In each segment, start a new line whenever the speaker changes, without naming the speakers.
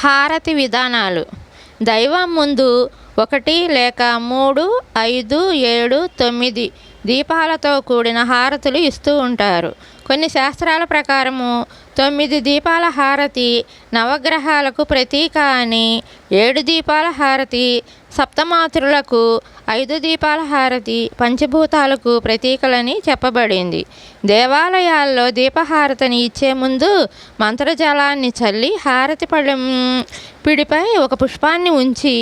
హారతి విధానాలు. దైవం ముందు ఒకటి లేక మూడు ఐదు ఏడు తొమ్మిది దీపాలతో కూడిన హారతులు ఇస్తూ ఉంటారు. కొన్ని శాస్త్రాల ప్రకారము తొమ్మిది దీపాల హారతి నవగ్రహాలకు ప్రతీక అని ఏడు దీపాల హారతి సప్తమాతృలకు ఐదు దీపాల హారతి పంచభూతాలకు ప్రతీకలని చెప్పబడింది. దేవాలయాల్లో దీపహారతిని ఇచ్చే ముందు మంత్రజలాన్ని చల్లి హారతి పళ్ళెం పిడిపై ఒక పుష్పాన్ని ఉంచి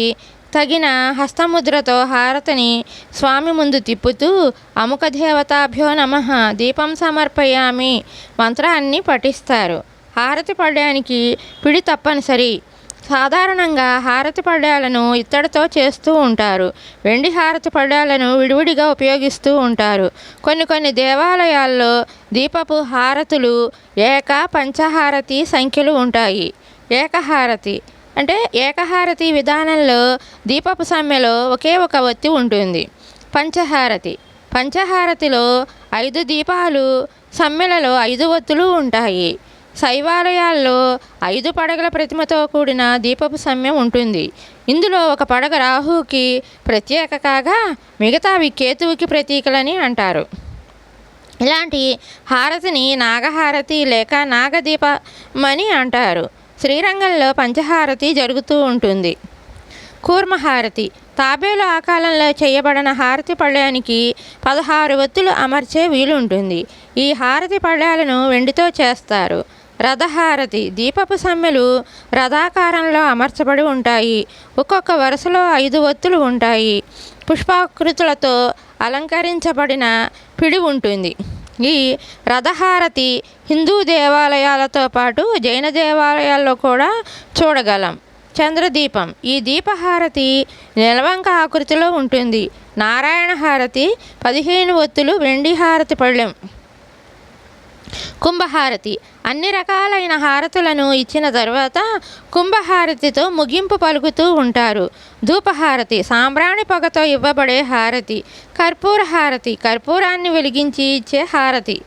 తగిన హస్తముద్రతో హారతిని స్వామి ముందు తిప్పుతూ అముక దేవతాభ్యో నమ దీపం సమర్పయామి మంత్రాన్ని పఠిస్తారు. హారతి పడడానికి పిడి తప్పనిసరి. సాధారణంగా హారతి పళ్ళాలను ఇత్తడితో చేస్తూ ఉంటారు. వెండి హారతి పళ్ళాలను విడివిడిగా ఉపయోగిస్తూ ఉంటారు. కొన్ని కొన్ని దేవాలయాల్లో దీపపు హారతులు ఏక పంచహారతి సంఖ్యలు ఉంటాయి. ఏకహారతి అంటే ఏకహారతి విధానంలో దీపపు సమ్మెలో ఒకే ఒక ఒత్తి ఉంటుంది. పంచహారతి. పంచహారతిలో ఐదు దీపాలు సమ్మెలలో ఐదు ఒత్తులు ఉంటాయి. శైవాలయాల్లో ఐదు పడగల ప్రతిమతో కూడిన దీపపు సమ్మె ఉంటుంది. ఇందులో ఒక పడగ రాహుకి ప్రత్యేక కాగా మిగతావి కేతువుకి ప్రతీకలని అంటారు. ఇలాంటి హారతిని నాగహారతి లేక నాగదీపమని అంటారు. శ్రీరంగంలో పంచహారతి జరుగుతూ ఉంటుంది. కూర్మహారతి తాబేలు ఆకాలంలో చేయబడిన హారతి పళ్ళ్యానికి పదహారు ఒత్తులు అమర్చే వీలుంటుంది. ఈ హారతి పళ్ళాలను వెండితో చేస్తారు. రథహారతి దీపపు సమ్మెలు రథాకారంలో అమర్చబడి ఉంటాయి. ఒక్కొక్క వరుసలో ఐదు ఒత్తులు ఉంటాయి. పుష్పాకృతులతో అలంకరించబడిన పిడి ఉంటుంది. ఈ రథహారతి హిందూ దేవాలయాలతో పాటు జైన దేవాలయాల్లో కూడా చూడగలం. చంద్రదీపం. ఈ దీపహారతి నిలవంక ఆకృతిలో ఉంటుంది. నారాయణ హారతి పదిహేను ఒత్తులు వెండి హారతి పళ్ళెం. కుంభహారతి. అన్ని రకాలైన హారతులను ఇచ్చిన తర్వాత కుంభహారతితో ముగింపు పలుకుతూ ఉంటారు. ధూపహారతి సాంబ్రాణి పొగతో ఇవ్వబడే హారతి కర్పూర హారతి కర్పూరాన్ని వెలిగించి ఇచ్చే హారతి.